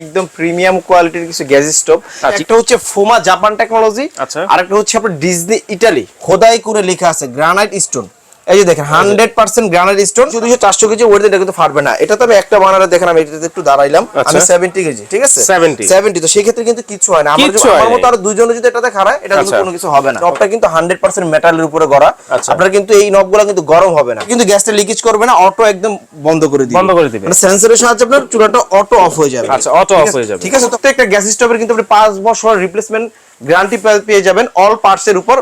একদম প্রিমিয়াম কোয়ালিটির কিছু গ্যাস স্টোভ। একটা হচ্ছে ফোমা জাপান টেকনোলজি আচ্ছা। আরেকটা হচ্ছে আপনার ডিজনি ইটালি খোদাই করে লেখা আছে গ্রানাইট স্টোন এই যে দেখেন হান্ড্রেড পার্সেন্ট গ্রানাইট স্টোন শুধু চারশো কেজি ওয়েট এটা কিন্তু পারবে না এটা তো আমি একটা বানারে দেখেন আমি এটাতে একটু দাঁড়াইলাম আমি আচ্ছা। সেভেন্টি কেজি ঠিক আছে 70 সেভেন্টি তো সেই ক্ষেত্রে কিন্তু কিছু হয় না আমার মতো আরও দুজনে যদি এটাতে খারায় এটা কিন্তু আচ্ছা। কোনো কিছু হবে না নবটা কিন্তু হান্ড্রেড পার্সেন্ট মেটালের উপরে গড়া আচ্ছা। আপনার কিন্তু এই নবগুলো কিন্তু গরম হবে না কিন্তু গ্যাসটা লিকেজ করবে না অটো একদম বন্ধ করে দিবে বন্ধ করে দিবে। মানে সেন্সরের সাহায্যে আপনার চুলাটা অটো অফ হয়ে যাবে আচ্ছা, off আছে? হয়ে যাবে। ঠিক আছে প্রত্যেকটা গ্যাস স্টোভের কিন্তু আপনি পাঁচ বছর রিপ্লেসমেন্ট গ্যারান্টি পেয়ে যাবেন অল পার্টস এর উপর।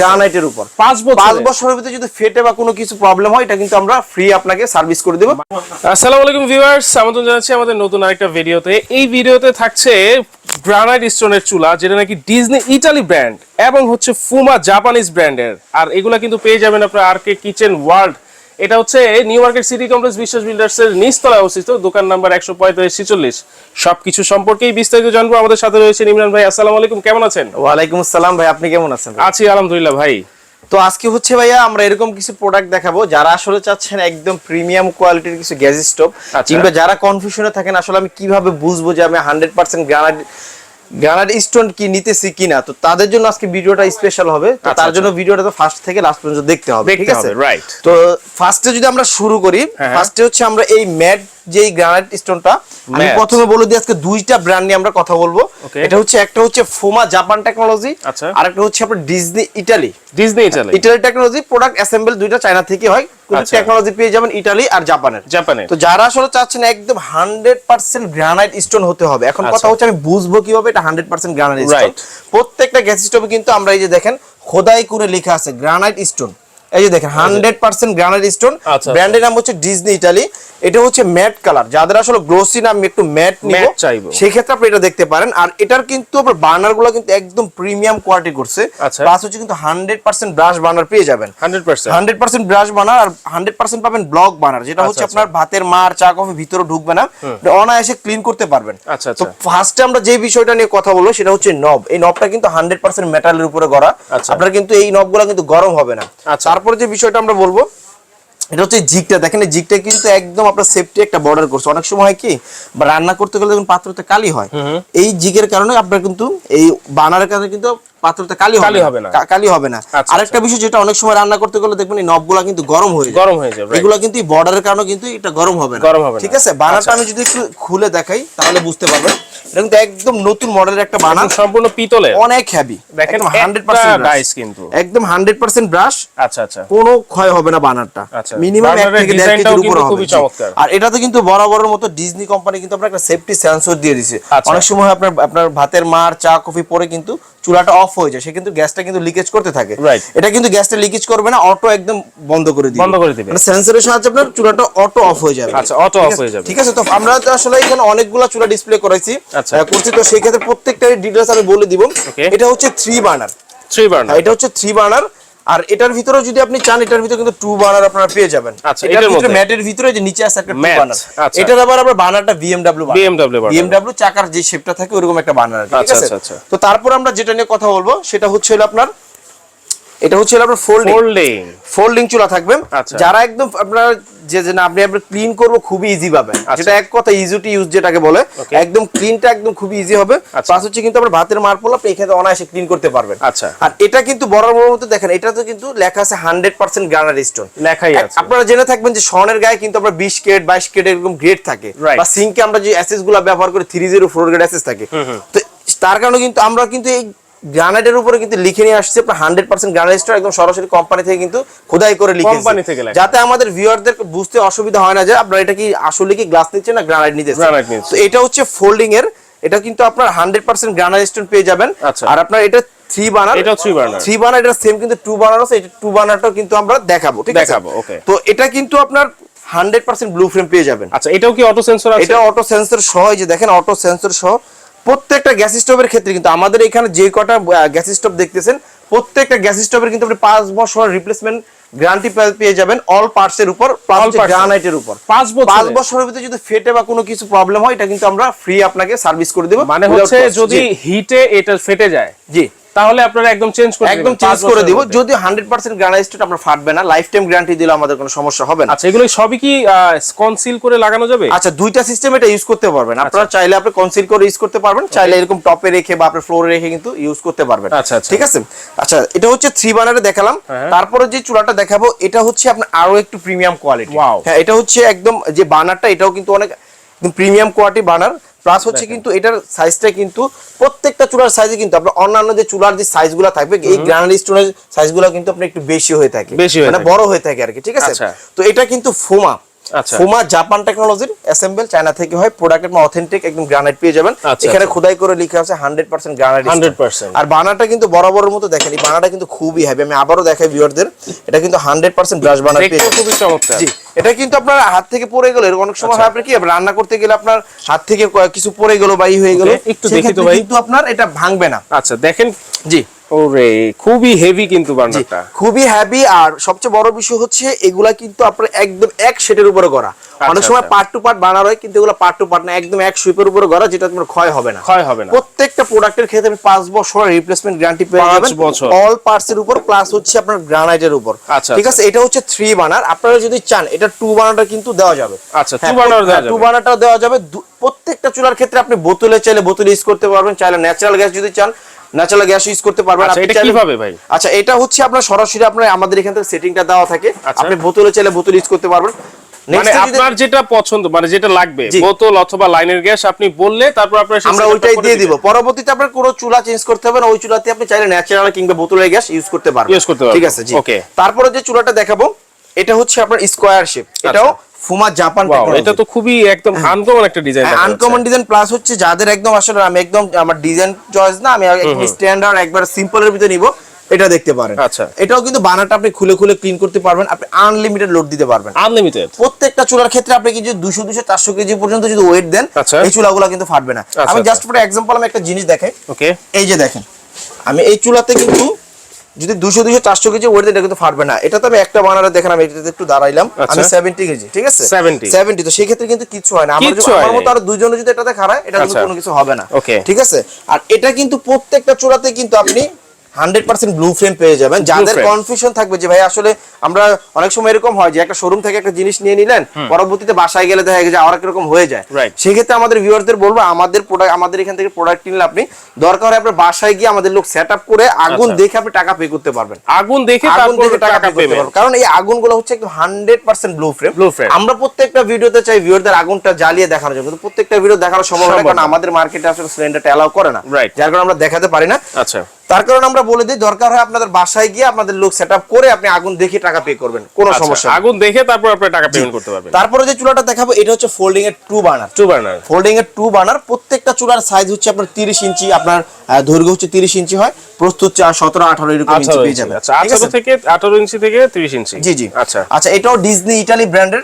গ্রানাইটের উপর পাঁচ বছরে? পাঁচ বছরের ভিতরে যদি ফেটে বা কোনো কিছু প্রবলেম হয় এটা কিন্তু আমরা ফ্রি আপনাকে সার্ভিস করে দেবো আসসালামু আলাইকুম ভিউয়ার্স আমন্ত্রণ জানাচ্ছি আমাদের নতুন আরেকটা ভিডিওতে এই ভিডিওতে থাকছে গ্রানাইট স্টোনের চুলা যেটা নাকি ডিজনি ইটালি ব্র্যান্ড এবং হচ্ছে ফুমা জাপানিজ ব্র্যান্ডের আর এগুলা কিন্তু পেয়ে যাবেন আপনার আর কে কিচেন ওয়ার্ল্ড এটা হচ্ছে new market city complex Biswas builders এর নিচতলায় অবস্থিত। দোকান নাম্বার একশো পঁয়তাল্লিশ ছিচল্লিশ। সবকিছু সম্পর্কেই বিস্তারিত জানব। আমাদের সাথে রয়েছে ইমরান ভাই আসসালামু আলাইকুম কেমন আছেন? ওয়ালাইকুম আসসালাম ভাই আপনি কেমন আছেন আছি আলহামদুলিল্লাহ ভাই। তো আজকে হচ্ছে ভাইয়া আমরা এরকম কিছু প্রোডাক্ট দেখাবো যারা আসলে চাচ্ছেন একদম প্রিমিয়াম কোয়ালিটির কিছু গ্যাস স্টোভ আচ্ছা। কিংবা যারা কনফিউশনে থাকেন আসলে আমি কীভাবে বুঝব যে আমি hundred percent granite granite stone কি নিতেছি কিনা তো তাদের জন্য আজকে ভিডিওটা স্পেশাল হবে। তো আচ্ছা, তার জন্য ভিডিওটা তো ফার্স্ট থেকে লাস্ট পর্যন্ত দেখতে হবে ঠিক আছে? রাইট তো ফার্স্টে যদি আমরা শুরু করি হ্যাঁ। ফার্স্টে হচ্ছে আমরা এই ম্যাট যে গ্রানাইট স্টোনটা আমি প্রথমে বলে দিই আজকে দুইটা ব্র্যান্ড নিয়ে আমরা কথা বলব। এটা হচ্ছে একটা হচ্ছে ফোমা জাপান টেকনোলজি আচ্ছা। আর একটা হচ্ছে আপনার Disney Italy Disney Italy Italy technology product assemble দুইটা চায়না থেকে হয় কিন্তু আচ্ছা। টেকনোলজি পেয়ে যাবেন ইটালি আর জাপানের জাপানের তো যারা আসলে চাচ্ছেন একদম হান্ড্রেড পার্সেন্ট গ্রানাইট স্টোন হতে হবে এখন আচ্ছা। কথা হচ্ছে আমি বুঝব কীভাবে এটা হান্ড্রেড পার্সেন্ট গ্রানাইট স্টোন প্রত্যেকটা গ্যাস স্টোভে কিন্তু আমরা এই যে দেখেন খোদাই করে লেখা আছে গ্রানাইট স্টোন এই যে দেখেন হান্ড্রেড পার্সেন্ট গ্রানাইট স্টোন আচ্ছা। ব্র্যান্ডের নাম হচ্ছে ডিজনি ইটালি এটা হচ্ছে ম্যাট কালার যাদের আসলে গ্লোসি না আমি একটু ম্যাট নিব চাইব। সেই ক্ষেত্রে আপনি এটা দেখতে পারেন আর এটার কিন্তু আপনার বার্নারগুলো কিন্তু একদম প্রিমিয়াম কোয়ালিটি করছে আচ্ছা। প্লাস হচ্ছে কিন্তু হান্ড্রেড পার্সেন্ট ব্রাশ বার্নার পেয়ে যাবেন hundred percent hundred percent brush burner আর হান্ড্রেড পার্সেন্ট পাবেন ব্লক বানার যেটা হচ্ছে আচ্ছা। আপনার ভাতের মার চা কফি ভিতরে ঢুকবে না অনায়াসে ক্লিন করতে পারবেন আচ্ছা, তো আচ্ছা। ফার্স্টে আমরা যে বিষয়টা নিয়ে কথা বলব সেটা হচ্ছে নব এই নবটা কিন্তু হান্ড্রেড পার্সেন্ট মেটালের উপরে গড়া আচ্ছা। আপনার কিন্তু এই নবগুলো কিন্তু গরম হবে না আচ্ছা। তারপরে যে বিষয়টা আমরা বলব এটা হচ্ছে জিকটা দেখেন এই জিগটা কিন্তু একদম আপনার সেফটি একটা বর্ডার করছে। অনেক সময় হয় কি বা রান্না করতে গেলে যখন পাত্রতে কালি হয়। এই জিগের কারণে আপনার কিন্তু এই বানারের কারণে কিন্তু পাত্রতে কালি কালি হবে না। কালি হবে না। আচ্ছা, আরেকটা বিষয় যেটা অনেক সময় রান্না করতে গেলে দেখবেন এই নবগুলা কিন্তু গরম হয়ে যায়। গরম হয়ে যাবে এগুলো কিন্তু বর্ডারের কারণে কিন্তু এটা গরম হবে না। গরম হবে ঠিক আছে? বানারটা আচ্ছা। আমি যদি একটু খুলে দেখাই তাহলে বুঝতে পারবেন। এটা কিন্তু একদম নতুন মডেলের একটা সম্পূর্ণ পিতলের। অনেক হেভি দেখেন হান্ড্রেড একটা পার্সেন্ট কিন্তু। একদম হান্ড্রেড পার্সেন্ট ব্রাশ আচ্ছা আচ্ছা। কোনো ক্ষয় হবে না বানারটা। আচ্ছা। মিনিমাম এক বানারের থেকে দেড় ডিজাইনটাও কেজির উপরে হবে। আর এটাতে কিন্তু বরাবরের মতো ডিজনি কোম্পানি কিন্তু আপনার একটা সেফটি সেন্সর দিয়ে দিছে। আচ্ছা। অনেক সময় আপনার আপনার ভাতের মার চা কফি পরে কিন্তু চুলাটা অফ হয়ে যায় সে কিন্তু গ্যাসটা কিন্তু লিকেজ করতে থাকে। এটা কিন্তু গ্যাসটা লিকেজ করবে না অটো একদম বন্ধ করে দিবে। বন্ধ করে দিবে। মানে সেন্সরের সাহায্যে আপনার চুলাটা অটো অফ হয়ে যাবে। আচ্ছা, অটো অফ হয়ে যাবে। ঠিক আছে তো আমরা তো আসলে এখানে অনেকগুলো চুলা ডিসপ্লে করাইছি আচ্ছা। করছি তো সেই ক্ষেত্রে প্রত্যেকটার ডিটেলস আমি বলে দিব। এটা হচ্ছে থ্রি বার্নার থ্রি বার্নার এটা হচ্ছে থ্রি বার্নার আর এটার ভিতরে যদি আপনি চান এটার ভিতরে কিন্তু টু বানার আপনারা পেয়ে যাবেন। আচ্ছা, এটার ভিতরে ম্যাটের ভিতরে যে নিচে আছে একটা টু বার্নার আচ্ছা। এটার আবার আমরা বার্নারটা BMW BMW BMW চাকার যে শেপটা থাকে ওরকম একটা বার্নার ঠিক আচ্ছা, আছে? আচ্ছা। তো তারপর আমরা যেটা নিয়ে কথা বলব সেটা হচ্ছে হলো আপনার এটা হচ্ছে আপনার ফোল্ডিং ফোল্ডিং ফোল্ডিং চুলা থাকবে। আচ্ছা। যারা একদম আপনার যে যে না আপনি আপনি ক্লিন করব খুবই ইজি পাবেন। আচ্ছা। যেটা এক কথা ইজি টু ইউজ যেটাকে বলে। একদম ক্লিনটা একদম খুবই ইজি হবে। আচ্ছা। প্লাস হচ্ছে কিন্তু আপনার ভাতের মার পড়লে আপনি এখানে অনায়াসে ক্লিন করতে পারবেন। আচ্ছা। আর এটা কিন্তু বড় বড় মতো দেখেন এটা তো কিন্তু লেখা আছে হান্ড্রেড পার্সেন্ট গ্রানার স্টোন লেখাই আছে। আপনারা জেনে থাকবেন যে স্বর্ণের গায়ে কিন্তু আমরা বিশ কেট বাইশ কেট এরকম গ্রেড থাকে. বা সিঙ্কে আমরা যে অ্যাসেসগুলা ব্যবহার করি three zero four grade SS থাকে। তো তার কারণে কিন্তু আমরা কিন্তু এই গ্রানাইটের উপরে কিন্তু লিখে নিয়ে আসছে আপনার হান্ড্রেড পার্সেন্ট গ্রানাইট স্টোর একদম সরাসরি কোম্পানি থেকে কিন্তু খোদাই করে লিখে Company থেকে যাতে আমাদের ভিউয়ারদের বুঝতে অসুবিধা হয় না যে আপনারা এটা কি আসলে কি গ্লাস নিচ্ছে না গ্রানাইট নিচ্ছে। তো এটা হচ্ছে ফোল্ডিং এর এটা কিন্তু আপনার হান্ড্রেড পার্সেন্ট গ্রানাইট স্টোন পেয়ে যাবেন আচ্ছা। আর আপনার এটা থ্রি বানার এটাও three burner। থ্রি বানার এটা সেম কিন্তু টু বানার আছে এটা টু বানারটাও কিন্তু আমরা দেখাবো ঠিক আছে দেখাবো, okay। তো এটা কিন্তু আপনার হান্ড্রেড পার্সেন্ট ব্লু ফ্রেম পেয়ে যাবেন আচ্ছা এটাও কি অটো সেন্সর আছে এটা অটো সেন্সর সহ যে দেখেন অটো সেন্সর সহ প্রত্যেকটা গ্যাস স্টোভের ক্ষেত্রে কিন্তু আমাদের এখানে যে কটা গ্যাস স্টোভ দেখতেছেন প্রত্যেকটা গ্যাস স্টোভের কিন্তু আপনি পাঁচ বছর রিপ্লেসমেন্ট গ্যারান্টি পেয়ে যাবেন অল পার্টস এর উপর? গ্রানাইটের উপর। পাঁচ বছর পাঁচ বছরের ভিতরে যদি ফেটে বা কোনো কিছু প্রবলেম হয় এটা কিন্তু আমরা ফ্রি আপনাকে সার্ভিস করে দেবো মানে হচ্ছে যদি হিটে এটা ফেটে যায় জি। তাহলে আপনারা একদম চেঞ্জ করে একদম চেঞ্জ করে দিব। যদি হান্ড্রেড পার্সেন্ট গ্রানাইট স্টোন আপনার ফাটবে না লাইফ টাইম গ্যারান্টি দিলে আমাদের কোনো সমস্যা হবে না। আচ্ছা এগুলো সবই কি কনসিল করে লাগানো যাবে? আচ্ছা দুইটা সিস্টেম এটা ইউজ করতে পারবেন। আপনারা চাইলে আপনি কনসিল করে ইউজ করতে পারবেন চাইলে এরকম টপে রেখে বা আপনি ফ্লোরে রেখে কিন্তু ইউজ করতে পারবেন। আচ্ছা, আচ্ছা। ঠিক আছে? আচ্ছা এটা হচ্ছে থ্রি বানারে দেখালাম। হ্যাঁ। তারপরে যে চুলাটা দেখাবো এটা হচ্ছে আপনার আরও একটু প্রিমিয়াম কোয়ালিটি হ্যাঁ এটা হচ্ছে একদম যে বানারটা এটাও কিন্তু অনেক প্রিমিয়াম কোয়ালিটি বানার প্লাস হচ্ছে কিন্তু এটার সাইজটা কিন্তু প্রত্যেকটা চুলার সাইজে কিন্তু আপনার অন্যান্য যে চুলার যে সাইজগুলো থাকবে এই গ্রানাইট স্টোনের সাইজগুলো কিন্তু আপনার একটু বেশি হয়ে থাকে। মানে বড় হয়ে থাকে আর কি ঠিক আছে? আচ্ছা। তো এটা কিন্তু ফোমা। ফোমা জাপান টেকনোলজির অ্যাসেম্বল চায়না থেকে হয় প্রোডাক্টের অথেন্টিক একদম গ্রানাইট পেয়ে যাবেন। আচ্ছা, এখানে আচ্ছা। খোদাই করে লেখা আছে হান্ড্রেড পার্সেন্ট গ্রানাইট 100% আর বানাটা কিন্তু বরাবরের মতো দেখেন এই বানাটা কিন্তু খুবই হেভি আমি আবারও দেখাই ভিউয়ারদের এটা কিন্তু হান্ড্রেড পার্সেন্ট ব্রাশ বানা পেয়ে। খুবই চমৎকার। জি এটা কিন্তু আপনার হাত থেকে পড়ে গেল এরকম অনেক সময় হয় আপনার কি রান্না করতে গেলে আপনার হাত থেকে কিছু পড়ে গেল বা ই হয়ে গেল একটু দেখি তো ভাই। কিন্তু আপনার এটা ভাঙবে না। আচ্ছা দেখেন জি। ওরে খুবই হেভি কিন্তু বার্নারটা খুবই হ্যাভি আর সবচেয়ে বড় বিষয় হচ্ছে এগুলা কিন্তু আপনার একদম এক সেটের উপরে করা অনেক সময় আচ্ছা। পার্ট টু পার্ট বানানো হয় কিন্তু এগুলো পার্ট টু পার্ট না একদম এক সুইপের উপরে করা যেটা তোমার ক্ষয় হবে না। ক্ষয় হবে না। প্রত্যেকটা প্রোডাক্টের ক্ষেত্রে আপনি বছর রিপ্লেসমেন্ট গ্যারান্টি পেয়ে যাবেন। অল পার্টস এর উপর প্লাস হচ্ছে আপনার গ্রানাইটের উপর। আচ্ছা, ঠিক আছে? এটা হচ্ছে থ্রি বানার। আপনারা যদি চান এটা টু বানারটা কিন্তু দেওয়া যাবে। আচ্ছা, দেওয়া যাবে। বানারটা দেওয়া যাবে। প্রত্যেকটা চুলার ক্ষেত্রে আপনি বোতলে চাইলে বোতল ইউজ করতে পারবেন। চাইলে ন্যাচারাল গ্যাস যদি চান ন্যাচারাল গ্যাস ইউজ করতে পারবেন আচ্ছা, এটা কীভাবে ভাই? আচ্ছা এটা হচ্ছে আপনার সরাসরি আপনার আমাদের এখান থেকে সেটিংটা দেওয়া থাকে আচ্ছা। আপনি বোতলে চাইলে বোতল ইউজ করতে পারবেন মানে আপনার যেটা পছন্দ মানে যেটা লাগবে। বোতল অথবা লাইনের গ্যাস আপনি বললে তারপর আমরা ওইটাই দিয়ে দিব পরবর্তীতে আপনার কোনো চুলা চেঞ্জ করতে হবে না ওই চুলাতে আপনি চাইলে ন্যাচারাল কিংবা বোতলের গ্যাস ইউজ করতে পারবেন Use করতে পারবেন। ঠিক আছে জি. তারপরে যে চুলাটা দেখাবো এটা হচ্ছে আপনার স্কোয়ার শেপ এটাও ফুমা জাপান এটা তো খুবই একদম আনকমন একটা ডিজাইন আনকমন ডিজাইন প্লাস হচ্ছে যাদের একদম আসলে আমি একদম আমার ডিজাইন চয়েস না আমি একদম স্ট্যান্ডার্ড একবার সিম্পলের ভিতরে নিব এটা দেখতে পারেন। আচ্ছা। এটাও কিন্তু বানাটা আপনি খুলে খুলে ক্লিন করতে পারবেন আপনি আনলিমিটেড লোড দিতে পারবেন। আনলিমিটেড প্রত্যেকটা চুলার ক্ষেত্রে আপনি কি যদি দুশো দুশো চারশো কেজি পর্যন্ত যদি ওয়েট দেন আচ্ছা। এই চুলাগুলো কিন্তু ফাটবে না। আমি। জাস্ট ফর এক্সাম্পল আমি একটা জিনিস দেখাই। ওকে এই যে দেখেন আমি এই চুলাতে কিন্তু যদি দুশো দুশো চারশো কেজি ওয়েট এটা কিন্তু ফাটবে না। এটা তো আমি একটা বানারে দেখলাম এটা এটাতে একটু দাঁড়াইলাম। আচ্ছা। আমি সেভেন্টি কেজি ঠিক আছে? 70 সেভেন্টি তো সেক্ষেত্রে কিন্তু কিছু হয় না। আমার মতো আরও দুজনে যদি এটাতে খারায় এটা কিন্তু আচ্ছা। কোনো কিছু হবে না। ঠিক আছে? আর এটা কিন্তু প্রত্যেকটা চূড়াতে কিন্তু আপনি হান্ড্রেড পার্সেন্ট ব্লু ফ্রেম পেয়ে যাবেন। যাদের কনফিউশন থাকবে যে ভাই আসলে আমরা অনেক সময় এরকম হয় যে একটা শোরুম থেকে একটা জিনিস নিয়ে নিলেন পরবর্তীতে বাসায় গেলে দেখা গেছে আর হয়ে যায়। সেক্ষেত্রে আমাদের ভিউয়ারদের বলব আমাদের প্রোডাক্ট আমাদের এখান থেকে প্রোডাক্ট কিনলে আপনি দরকার হয় আপনার বাসায় গিয়ে আমাদের লোক সেট আপ করে আগুন আচ্ছা। দেখে আপনি টাকা পে করতে পারবেন। আগুন দেখে আগুন দেখে টাকা pay করতে পারবেন। কারণ এই আগুনগুলো হচ্ছে একদম হান্ড্রেড পার্সেন্ট ব্লু ফ্রেম। আমরা প্রত্যেকটা ভিডিওতে চাই ভিউয়ারদের আগুনটা জ্বালিয়ে দেখানোর জন্য। কিন্তু প্রত্যেকটা ভিডিও দেখানো সম্ভব না, কারণ আমাদের মার্কেটে আসলে সিলিন্ডারটা অ্যালাউ করে না. যার কারণে আমরা দেখাতে পারি না। আচ্ছা। তার কারণে আমরা বলে দিই দরকার হয় আপনাদের বাসায় গিয়ে আপনাদের লোক সেট আপ করে আপনি আগুন দেখে টাকা পে করবেন। কোনো আচ্ছা, সমস্যা আগুন দেখে তারপর আপনি টাকা পেমেন্ট করতে পারবেন। তারপরে যে চুলাটা দেখাবো এটা হচ্ছে ফোল্ডিং এর two burner two burner folding এর টু বার্নার প্রত্যেকটা চুলার সাইজ হচ্ছে আপনার তিরিশ ইঞ্চি আপনার দৈর্ঘ্য হচ্ছে তিরিশ ইঞ্চি হয় প্রস্তুত হচ্ছে সতেরো আঠারো এরকম ইঞ্চি পেয়ে যাবেন। আচ্ছা ঠিক আঠারো আছে? থেকে আঠারো ইঞ্চি থেকে তিরিশ ইঞ্চি। জি জি। আচ্ছা। আচ্ছা এটাও ডিজনি ইটালি ব্র্যান্ডের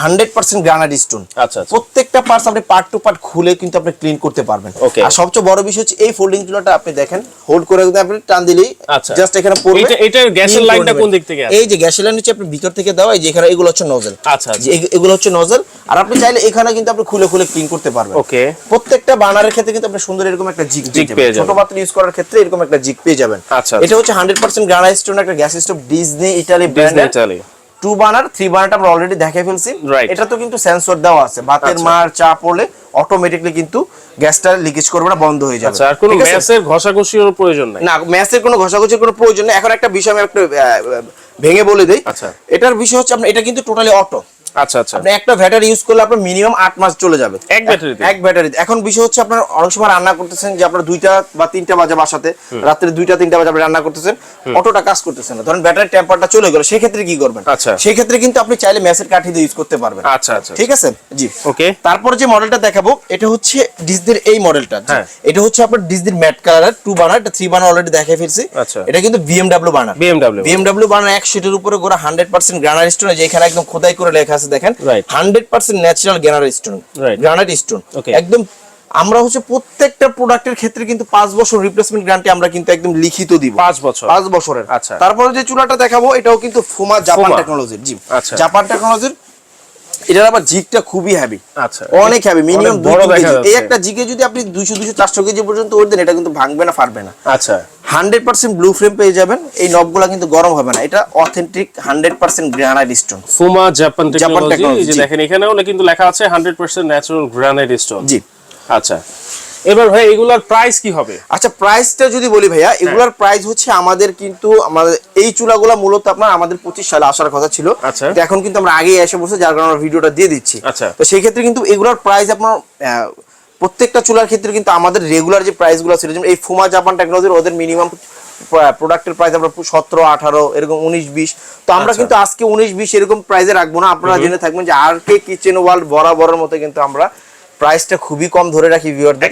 হান্ড্রেড পার্সেন্ট গ্রানাইট স্টোন আচ্ছা। প্রত্যেকটা পার্টস আপনি পার্ট টু পার্ট খুলে কিন্তু আপনি ক্লিন করতে পারবেন. আর সবচেয়ে বড় বিষয় হচ্ছে এই ফোল্ডিং চুলাটা আপনি দেখেন হোল্ড করে যদি আপনি টান দিলেই আচ্ছা। জাস্ট এখানে পড়বে। এইটা- এইটার গ্যাসের লাইনটা কোন দিক থেকে এই যে গ্যাসের লাইন হচ্ছে আপনি ভিতর থেকে দেওয়া এই যে এখানে এগুলো হচ্ছে নজল আচ্ছা, আচ্ছা। এগুলো হচ্ছে নজল আর আপনি চাইলে এখানে কিন্তু আপনি খুলে খুলে ক্লিন করতে পারবেন। ওকে। প্রত্যেকটা বানারের ক্ষেত্রে কিন্তু আপনি সুন্দর এরকম একটা জিগ পেয়ে যাবেন। ছোট। পাত্র ইউজ করার ক্ষেত্রে এরকম একটা জিগ পেয়ে যাবেন। আচ্ছা, এটা হচ্ছে হান্ড্রেড পার্সেন্ট গ্রানাইট স্টোন একটা gas stove Disney Italy Disney Italy two burner three বানারটা আমরা অলরেডি দেখে ফেলছি। এটা তো কিন্তু সেন্সর দেওয়া আছে। ভাতের আচ্ছা। মার চা পড়লে অটোমেটিকলি কিন্তু গ্যাসটা লিকেজ করবে না বন্ধ হয়ে যাবে। আচ্ছা আর কোনো গ্যাসের? ম্যাসের ঘষাঘষির প্রয়োজন নাই? না ম্যাসের কোনো ঘষাঘষির কোনো প্রয়োজন নেই। এখন একটা বিষয় আমি একটা ভেঙে বলে দিই। আচ্ছা। এটার বিষয় হচ্ছে আপনার এটা কিন্তু টোটালি অটো আচ্ছা আচ্ছা। আপনি একটা ব্যাটারি ইউজ করলে আপনার মিনিমাম আট মাস চলে যাবে। এক ব্যাটারিতে? এক ব্যাটারি এখন বিষয় হচ্ছে আপনার অনেক সময় রান্না করতেছেন যে আপনার দুইটা বা তিনটা বাজে বাসাতে রাত্রে দুইটা তিনটা বাজে আপনি রান্না করতেছেন অটোটা কাজ করতেছেন না। ধরেন ব্যাটারি টেম্পারটা চলে গেল কি করবেন? আচ্ছা। সেক্ষেত্রে কিন্তু আপনি চাইলে ম্যাসের কাঠি দিয়ে ইউজ করতে পারবেন। আচ্ছা আচ্ছা। ঠিক আছে? জি। ওকে তারপর যে মডেলটা দেখাবো এটা হচ্ছে ডিজনির এই মডেলটা হ্যাঁ। এটা হচ্ছে আপনার ডিজনির ম্যাট কালার টু বানার এটা থ্রি বানার অলরেডি দেখাই ফেলছি। আচ্ছা। এটা কিন্তু বিএমডাব্লিউ বানার বিএমডাব্লিউ বানার এক সিটের উপরে গোড়া হান্ড্রেড পার্সেন্ট গ্রানাইট স্টোন যেখানে একদম খোদাই করে লেখা আছে দেখেন hundred percent natural granite stone. Granite stone একদম আমরা হচ্ছে প্রত্যেকটা প্রোডাক্টের ক্ষেত্রে কিন্তু পাঁচ বছর রিপ্লেসমেন্ট গ্যারান্টি আমরা কিন্তু একদম লিখিত দিব। পাঁচ বছর। পাঁচ বছরের। আচ্ছা। তারপরে যে চুলাটা দেখাবো এটাও কিন্তু ফোমা জাপান টেকনোলজির জি। আচ্ছা। জাপান টেকনোলজির এটার আবার জিগটা খুবই হ্যাভি আচ্ছা। অনেক হ্যাভি মিনিমাম বড় দেখা এই একটা জিগে যদি আপনি দুইশো দুইশো চারশো কেজি পর্যন্ত ওর দেন এটা কিন্তু ভাঙবে না পারবে না। আচ্ছা। হান্ড্রেড পার্সেন্ট ব্লু ফ্রেম পেয়ে যাবেন। এই নবগুলা কিন্তু গরম হবে না। এটা authentic hundred percent granite stone ফুমা Japan technology এই যে দেখেন এখানেও কিন্তু লেখা আছে 100% ন্যাচারাল গ্রানাইট স্টোন জি। আচ্ছা। এবার ভাই এগুলার প্রাইস কি হবে? আচ্ছা প্রাইসটা যদি বলি ভাইয়া এগুলার প্রাইস হচ্ছে আমাদের কিন্তু আমাদের এই চুলাগুলা মূলত আপনার আমাদের পঁচিশ সালে আসার কথা ছিল। আচ্ছা। তো এখন কিন্তু আমরা আগে এসে বসে যার কারণে ভিডিওটা দিয়ে দিচ্ছি। আচ্ছা। তো সেই ক্ষেত্রে কিন্তু এগুলার প্রাইস আপনার প্রত্যেকটা চুলার ক্ষেত্রে কিন্তু আমাদের রেগুলার যে প্রাইসগুলো ছিল যেমন এই ফুমা জাপান টেকনোলজির ওদের মিনিমাম প্রোডাক্টের প্রাইস আমরা সতেরো আঠারো এরকম উনিশ বিশ। তো আমরা আচ্ছা। কিন্তু আজকে উনিশ বিশ এরকম প্রাইসে রাখব না। আপনারা জেনে থাকবেন যে আর কে কিচেন ওয়ার্ল্ড বরাবরের মতো কিন্তু আমরা প্রাইসটা খুবই কম ধরে রাখি ভিউয়ারদের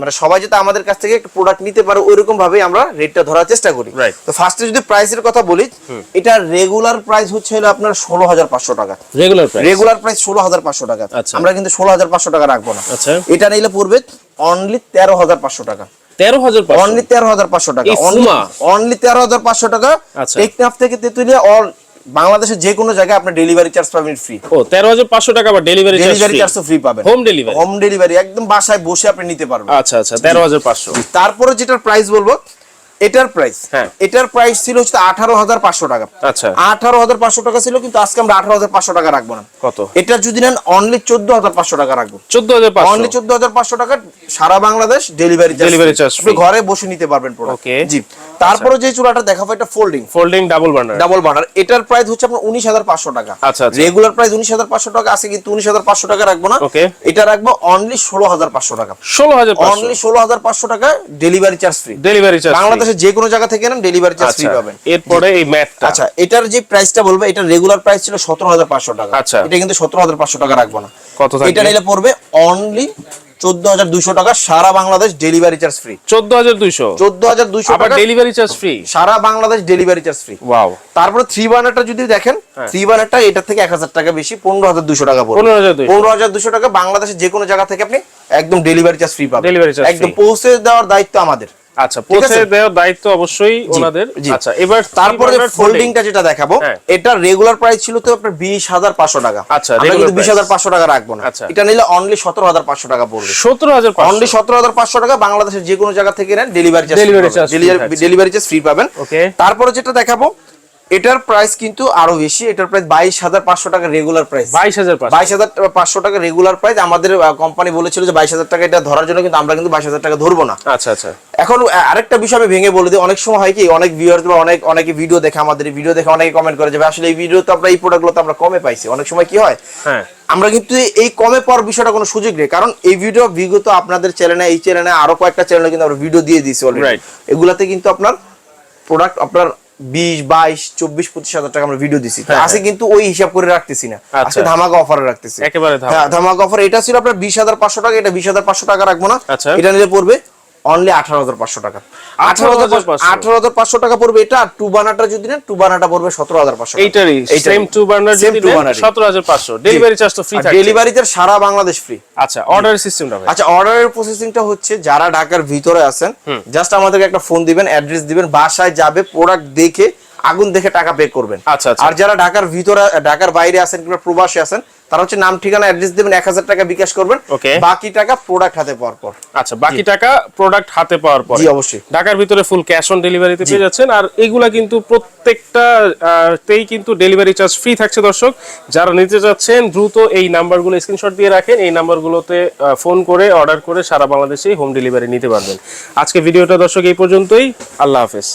মানে সবাই যাতে আমাদের কাছ থেকে একটা প্রোডাক্ট নিতে পারে ওইরকম ভাবে আমরা রেটটা ধরার চেষ্টা করি। তো ফার্স্টে যদি প্রাইসের কথা বলি এটা রেগুলার প্রাইস হচ্ছে হলো আপনার ষোলো হাজার পাঁচশো টাকা। রেগুলার প্রাইস রেগুলার প্রাইস ষোলো হাজার পাঁচশো টাকা। আচ্ছা। আমরা কিন্তু ষোলো হাজার পাঁচশো টাকা রাখব না। আচ্ছা। এটা নিলে পড়বে অনলি তেরো হাজার পাঁচশো টাকা। 13500 অনলি তেরো হাজার পাঁচশো টাকা। অনলি তেরো হাজার পাঁচশো টাকা। আচ্ছা। টেকনাফ থেকে তেতুলিয়া অল বাংলাদেশের যে কোনো জায়গায় আপনি ডেলিভারি চার্জ পাবেন ফ্রি ও 13500 টাকা বা delivery charge delivery charge free পাবেন। হোম ডেলিভারি হোম ডেলিভারি একদম বাসায় বসে আপনি নিতে পারবেন। আচ্ছা আচ্ছা 13500 তারপরে যেটার প্রাইস বলব এটার প্রাইস হ্যাঁ। এটার প্রাইস ছিল হচ্ছে আঠারো হাজার পাঁচশো টাকা। আচ্ছা। আঠারো হাজার পাঁচশো টাকা ছিল কিন্তু আজকে আমরা আঠারো হাজার পাঁচশো টাকা রাখব না। কত? এটা যদি নেন অনলি চোদ্দ হাজার পাঁচশো টাকা রাখব। 14500 অনলি চোদ্দ হাজার পাঁচশো টাকা সারা বাংলাদেশ ডেলিভারি charge আপনি ঘরে বসে নিতে পারবেন প্রোডাক্ট. জি। তারপরে যে চুলাটা দেখাবো এটা folding folding double burner double burner এটার প্রাইস হচ্ছে আপনার উনিশ হাজার পাঁচশো টাকা। আচ্ছা। রেগুলার প্রাইস উনিশ হাজার পাঁচশো টাকা আছে কিন্তু উনিশ হাজার পাঁচশো টাকা রাখব না. এটা রাখব অনলি ষোলো হাজার পাঁচশো টাকা। 16500 অনলি ষোলো হাজার পাঁচশো টাকা delivery charge free delivery charge বাংলাদেশে যে কোনো জায়গা থেকে নেন ডেলিভারি চার্জ ফ্রি পাবেন। এরপরে এই ম্যাটটা। আচ্ছা এটার যে প্রাইসটা বলব এটা রেগুলার প্রাইস ছিল সতেরো হাজার পাঁচশো টাকা। আচ্ছা। এটা কিন্তু সতেরো হাজার পাঁচশো টাকা রাখব না। কত? এটা নিলে পড়বে অনলি চোদ্দ হাজার দুইশো টাকা সারা বাংলাদেশ ডেলিভারি চার্জ ফ্রি 14200 চোদ্দ হাজার দুইশো আবার টাকা ডেলিভারি চার্জ ফ্রি সারা Bangladesh delivery charge free wow তারপরে থ্রি বার্নারটা যদি দেখেন হ্যাঁ। থ্রি বার্নারটা এটা থেকে এক হাজার টাকা বেশি পনেরো হাজার দুশো টাকা পড়বে। 15200 পনেরো হাজার দুশো টাকা বাংলাদেশের যে কোনো জায়গা থেকে আপনি একদম ডেলিভারি চার্জ ফ্রি পাবেন। একদম পৌঁছে দেওয়ার দায়িত্ব আমাদের। আচ্ছা পৌঁছে দেওয়ার দায়িত্ব অবশ্যই ওনাদের আচ্ছা এবার তারপরে ফোল্ডিংটা যেটা দেখাবো হ্যাঁ। এটা রেগুলার প্রাইস ছিল তো আপনার বিশ হাজার পাঁচশো টাকা আচ্ছা, আমরা কিন্তু বিশ price। হাজার পাঁচশো টাকা রাখব না আচ্ছা। এটা নিলে অনলি সতেরো হাজার পাঁচশো টাকা পড়বে 17500 অনলি সতেরো হাজার পাঁচশো টাকা বাংলাদেশের যে কোনো জায়গা থেকে নেন delivery charge. Delivery charge free পাবেন. তারপরে যেটা দেখাবো এটার প্রাইস কিন্তু আরও বেশি এটার প্রাইস বাইশ হাজার পাঁচশো টাকা রেগুলার প্রাইস 22500 বাইশ হাজার পাঁচশো টাকা রেগুলার প্রাইস আমাদের কোম্পানি বলেছিল যে বাইশ হাজার টাকা এটা ধরার জন্য কিন্তু আমরা কিন্তু বাইশ হাজার টাকা ধরবো না। আচ্ছা আচ্ছা। এখন আরেকটা বিষয় আমি ভেঙে বলে দিই। অনেক সময় হয় কি অনেক ভিউয়ার্স বা অনেক অনেকে ভিডিও দেখে আমাদের ভিডিও দেখে অনেকে কমেন্ট করে যে আসলে এই ভিডিও তো আমরা এই প্রোডাক্টগুলো তো আমরা কমে পাইছি। অনেক সময় কি হয় হ্যাঁ। আমরা কিন্তু এই কমে পাওয়ার বিষয়টা কোনো সুযোগ নেই। কারণ এই ভিডিও বিগত আপনাদের চ্যানেলে এই চ্যানেলে আরও কয়েকটা চ্যানেলে কিন্তু আমরা ভিডিও দিয়ে দিয়েছি অলরেডি এগুলাতে কিন্তু আপনার প্রোডাক্ট আপনার বিশ বাইশ চব্বিশ পঁচিশ হাজার টাকা আমরা ভিডিও দিছি হ্যাঁ, আজকে কিন্তু ওই হিসাব করে রাখতেছি না আচ্ছা। আজকে ধামাকা অফারে রাখতেছি একেবারে ধামাকা। হ্যাঁ ধামাকা অফার এটা ছিল আপনার বিশ হাজার পাঁচশো টাকা এটা বিশ হাজার পাঁচশো টাকা রাখব না আচ্ছা। এটা নিলে পড়বে অনলি আঠারো হাজার পাঁচশো টাকা। আঠারো আঠারো হাজার পাঁচশো। টাকা পড়বে এটা আর টু বানাটা যদি নেন টু বানাটা পড়বে সতেরো হাজার পাঁচশো এইটারই সেম টু বানার সেম টু বানার সতেরো হাজার পাঁচশো। ডেলিভারি চার্জ তো ফ্রি ডেলিভারি চার্জ সারা বাংলাদেশ ফ্রি আচ্ছা অর্ডার সিস্টেমটা আচ্ছা অর্ডারের প্রসেসিংটা হচ্ছে যারা ঢাকার ভিতরে আছেন জাস্ট আমাদেরকে একটা ফোন দিবেন অ্যাড্রেস দিবেন বাসায় যাবে প্রোডাক্ট দেখে আগুন দেখে টাকা পে করবেন। আচ্ছা, আচ্ছা। আর যারা ঢাকার ভিতরে ঢাকার বাইরে আছেন কিংবা প্রবাসী আছেন তারা হচ্ছে নাম ঠিকানা অ্যাড্রেস দেবেন এক হাজার টাকা বিকাশ করবেন. বাকি টাকা প্রোডাক্ট হাতে পাওয়ার পর। আচ্ছা বাকি টাকা প্রোডাক্ট হাতে পাওয়ার পর। অবশ্যই। ঢাকার ভিতরে ফুল ক্যাশ অন ডেলিভারিতে পেয়ে যাচ্ছেন। আর এগুলা কিন্তু প্রত্যেকটা তেই কিন্তু ডেলিভারি চার্জ ফ্রি থাকছে দর্শক। যারা নিতে চাচ্ছেন দ্রুত এই নাম্বারগুলো স্ক্রিনশট দিয়ে রাখেন। এই নাম্বারগুলোতে ফোন করে অর্ডার করে সারা বাংলাদেশে হোম ডেলিভারি নিতে পারবেন। আজকে ভিডিওটা দর্শক এই পর্যন্তই। আল্লাহ হাফেজ।